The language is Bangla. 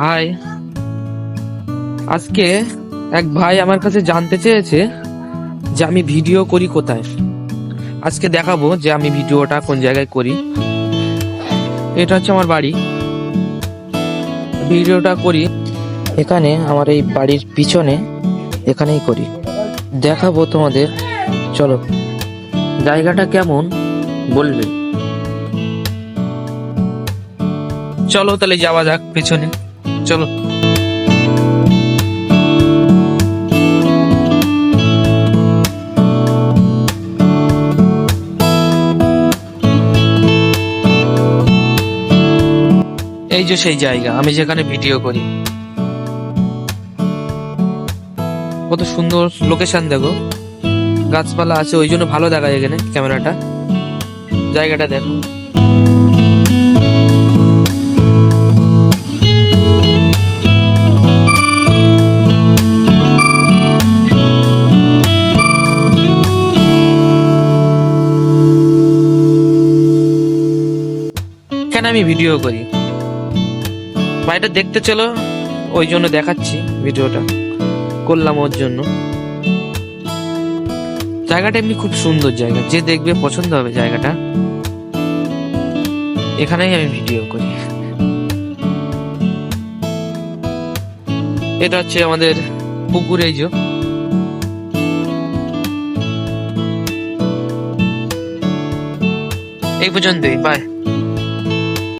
হাই আজকে এক ভাই আমার কাছে জানতে চেয়েছে যে আমি ভিডিও করি কোথায়। আজকে দেখাবো যে আমি ভিডিওটা কোন জায়গায় করি। এটা হচ্ছে আমার বাড়ি। ভিডিওটা করি এখানে, আমার এই বাড়ির পিছনে এখানেই করি। দেখাবো তোমাদের, চলো। জায়গাটা কেমন বলবে? চলো তাহলে যাওয়া যাক পেছনে। চলো। এই যে সেই জায়গা, আমি যেখানে ভিডিও করি। কত সুন্দর লোকেশন দেখো। গাছপালা আছে, ওই জন্য ভালো দেখা যায় এখানে ক্যামেরাটা। জায়গাটা দেখো। কেন আমি ভিডিও করি। বাড়িটা দেখতে চলো, ওই জন্য দেখাচ্ছি ভিডিওটা করলাম ওর জন্য। জায়গাটা এমনি খুব সুন্দর জায়গা। যে দেখবে পছন্দ হবে জায়গাটা। এখানেই আমি ভিডিও করি। এটা হচ্ছে আমাদের পুকুর যে। এই পর্যন্তই বাই